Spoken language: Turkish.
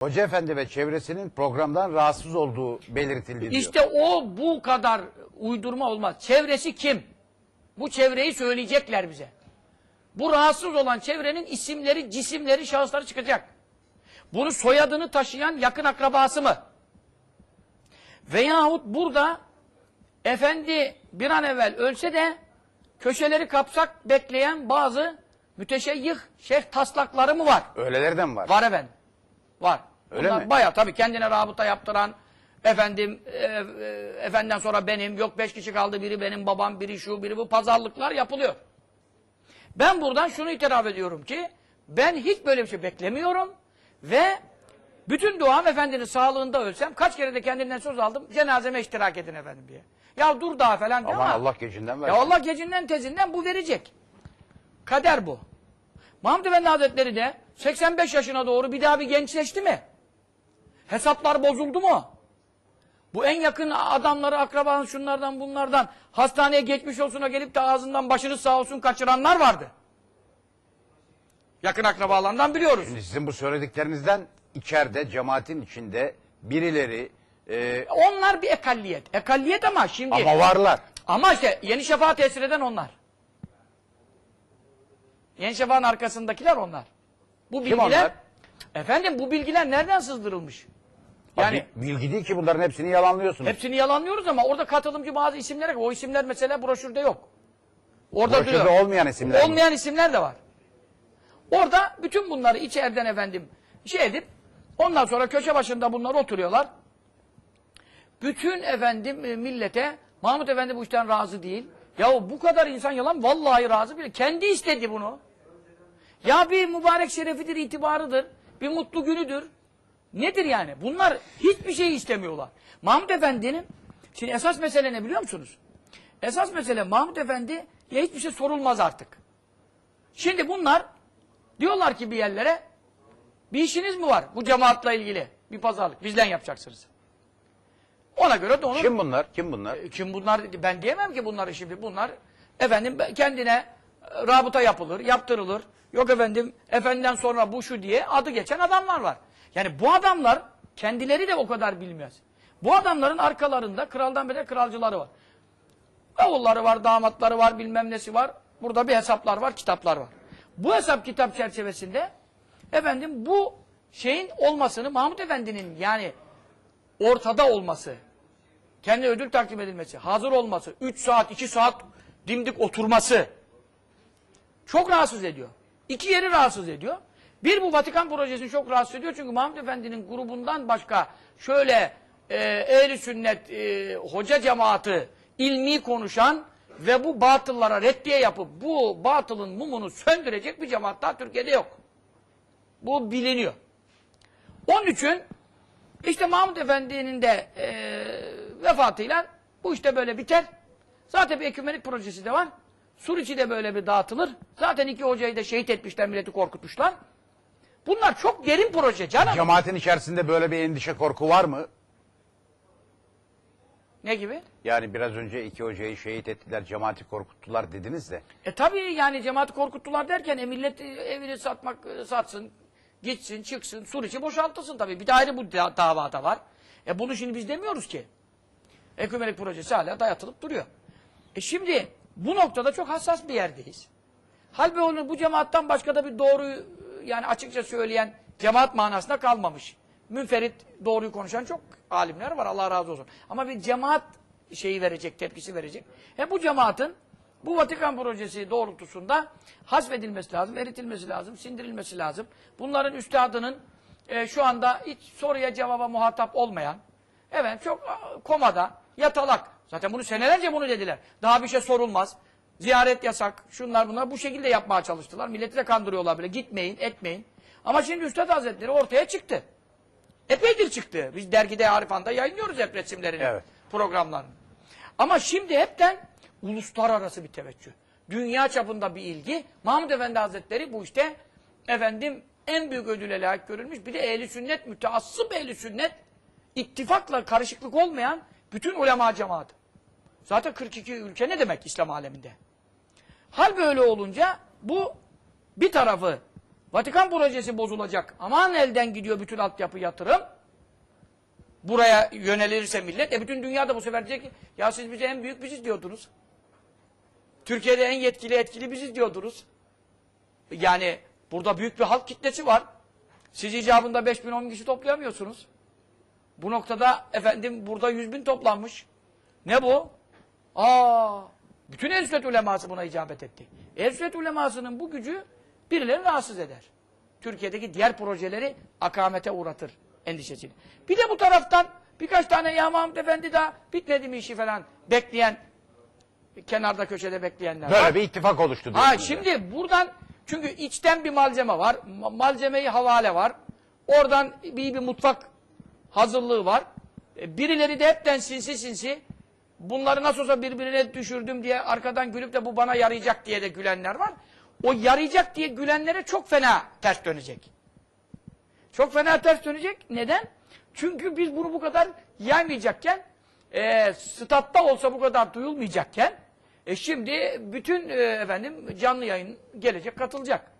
Hoca Efendi ve çevresinin programdan rahatsız olduğu belirtildi diyor. İşte o bu kadar uydurma olmaz. Çevresi kim? Bu çevreyi söyleyecekler bize. Bu rahatsız olan çevrenin isimleri, cisimleri, şahısları çıkacak. Bunu soyadını taşıyan yakın akrabası mı? Veyahut burada efendi bir an evvel ölse de köşeleri kapsak bekleyen bazı müteşeyyih şeyh taslakları mı var? Öyleleri de mi var? Var efendim. Var. Öyle Bunlar mi? Bayağı tabii kendine rabıta yaptıran, efendim, e, e, efendiden sonra benim, yok beş kişi kaldı, biri benim babam, biri şu, biri bu pazarlıklar yapılıyor. Ben buradan şunu itiraf ediyorum ki, ben hiç böyle bir şey beklemiyorum ve bütün duam efendinin sağlığında ölsem, kaç kere de kendimden söz aldım, cenazeme iştirak edin efendim diye. Ya dur daha falan Aman ama, Allah gecinden versin. ya Allah gecinden tezinden bu verecek. Kader bu. Mahmud Efendi Hazretleri de 85 yaşına doğru bir daha bir gençleşti mi? Hesaplar bozuldu mu? Bu en yakın adamları, akrabanın şunlardan bunlardan hastaneye geçmiş olsuna gelip de ağzından başınız sağ olsun kaçıranlar vardı. Yakın akrabalarından biliyoruz. Şimdi sizin bu söylediklerinizden içeride, cemaatin içinde birileri e, Onlar bir ekalliyet. Ekalliyet ama şimdi... ama varlar. Ama işte Yeni Şafak'a tesir eden onlar. Yeni Şafak'ın arkasındakiler onlar. Bu bilgiler... onlar? Efendim bu bilgiler nereden sızdırılmış? Yani Yani bilgi değil ki bunların hepsini yalanlıyorsunuz. hepsini yalanlıyoruz ama orada katılımcı bazı isimler o isimler mesela broşürde yok. Orada Broşürde duruyor. olmayan isimler mi? Olmayan isimler de var. Orada bütün bunları içeriden efendim şey edip ondan sonra köşe başında bunlar oturuyorlar. Bütün efendim e, millete Mahmut Efendi bu işten razı değil. Ya bu kadar insan yalan vallahi razı bile. Kendi istedi bunu. Ya bir mübarek şerefidir, itibarıdır. Bir mutlu günüdür. Nedir yani? Bunlar hiçbir şey istemiyorlar. Mahmut Efendi'nin şimdi esas mesele ne biliyor musunuz? Esas mesele Mahmut Efendi ya hiçbir şey sorulmaz artık. Şimdi bunlar diyorlar ki bir yerlere bir işiniz mi var bu cemaatla ilgili? Bir pazarlık. Bizden yapacaksınız. Ona göre de onu... Kim bunlar? Kim bunlar? E, Kim bunlar? Ben diyemem ki bunları şimdi. Bunlar efendim kendine e, rabıta yapılır, yaptırılır. Yok efendim, efendiden sonra bu şu diye adı geçen adamlar var. Yani bu adamlar kendileri de o kadar bilmez. Bu adamların arkalarında kraldan beri kralcıları var. Oğulları var, damatları var, bilmem nesi var. Burada bir hesaplar var, kitaplar var. Bu hesap kitap çerçevesinde efendim bu şeyin olmasını Mahmut Efendi'nin yani ortada olması, kendi ödül takdim edilmesi, hazır olması, 3 saat, 2 saat dimdik oturması çok rahatsız ediyor. İki yeri rahatsız ediyor. Bir bu Vatikan projesini çok rahatsız ediyor çünkü Mahmut Efendi'nin grubundan başka şöyle e, ehli sünnet e, hoca cemaati ilmi konuşan ve bu batıllara reddiye yapıp bu batılın mumunu söndürecek bir cemaat daha Türkiye'de yok. Bu biliniyor. Onun için işte Mahmut Efendi'nin de e, vefatıyla bu işte böyle biter. Zaten bir ekümenik projesi de var. Suriçi de böyle bir dağıtılır. Zaten iki hocayı da şehit etmişler, milleti korkutmuşlar. Bunlar çok derin proje canım. Cemaatin içerisinde böyle bir endişe korku var mı? Ne gibi? Yani biraz önce iki hocayı şehit ettiler, cemaati korkuttular dediniz de. E tabii yani cemaati korkuttular derken e, millet e, evini satmak e, satsın, gitsin, çıksın, Suriçi boşaltılsın tabii. Bir de ayrı bu da davada var. E bunu şimdi biz demiyoruz ki. Ekümenik projesi hala dayatılıp duruyor. E şimdi bu noktada çok hassas bir yerdeyiz. Halbuki bu cemaattan başka da bir doğruyu yani açıkça söyleyen cemaat manasında kalmamış. Münferit doğruyu konuşan çok alimler var Allah razı olsun. Ama bir cemaat şeyi verecek, tepkisi verecek. E bu cemaatin bu Vatikan projesi doğrultusunda hasfedilmesi lazım, eritilmesi lazım, sindirilmesi lazım. Bunların üstadının e, şu anda hiç soruya cevaba muhatap olmayan, evet çok komada, yatalak. Zaten bunu senelerce bunu dediler. Daha bir şey sorulmaz. Ziyaret yasak, şunlar bunlar bu şekilde yapmaya çalıştılar. Milleti de kandırıyorlar bile. Gitmeyin, etmeyin. Ama şimdi Üstad Hazretleri ortaya çıktı. Epeydir çıktı. Biz dergide Arifan'da yayınlıyoruz hep resimlerini, Evet. programlarını. Ama şimdi hepten uluslararası bir teveccüh. Dünya çapında bir ilgi. Mahmud Efendi Hazretleri bu işte efendim en büyük ödüle layık görülmüş. Bir de ehli sünnet, müteassıp ehli sünnet, ittifakla karışıklık olmayan bütün ulema cemaati. Zaten 42 ülke ne demek İslam aleminde? Hal böyle olunca bu bir tarafı Vatikan projesi bozulacak. Aman elden gidiyor bütün altyapı yatırım. Buraya yönelirse millet, e bütün dünyada bu sefer diyecek ki, ya siz bize en büyük biziz diyordunuz. Türkiye'de en yetkili etkili biziz diyordunuz. Yani burada büyük bir halk kitlesi var. Siz icabında 5 bin 10 kişi toplayamıyorsunuz. Bu noktada efendim burada 100 bin toplanmış. Ne bu? Aa, bütün el uleması buna icabet etti. El ulemasının bu gücü birilerini rahatsız eder. Türkiye'deki diğer projeleri akamete uğratır endişesiyle. Bir de bu taraftan birkaç tane ya Mahmut Efendi daha bitmedi mi işi falan bekleyen, kenarda köşede bekleyenler var. Böyle bir ittifak oluştu. Ha şimdi buradan çünkü içten bir malzeme var. Ma- Malzemeyi havale var. Oradan bir, bir mutfak hazırlığı var. E, Birileri de hepten sinsi sinsi bunları nasıl olsa birbirine düşürdüm diye arkadan gülüp de bu bana yarayacak diye de gülenler var. O yarayacak diye gülenlere çok fena ters dönecek. Çok fena ters dönecek. Neden? Çünkü biz bunu bu kadar yaymayacakken, e, statta olsa bu kadar duyulmayacakken, e şimdi bütün e, efendim canlı yayın gelecek, katılacak.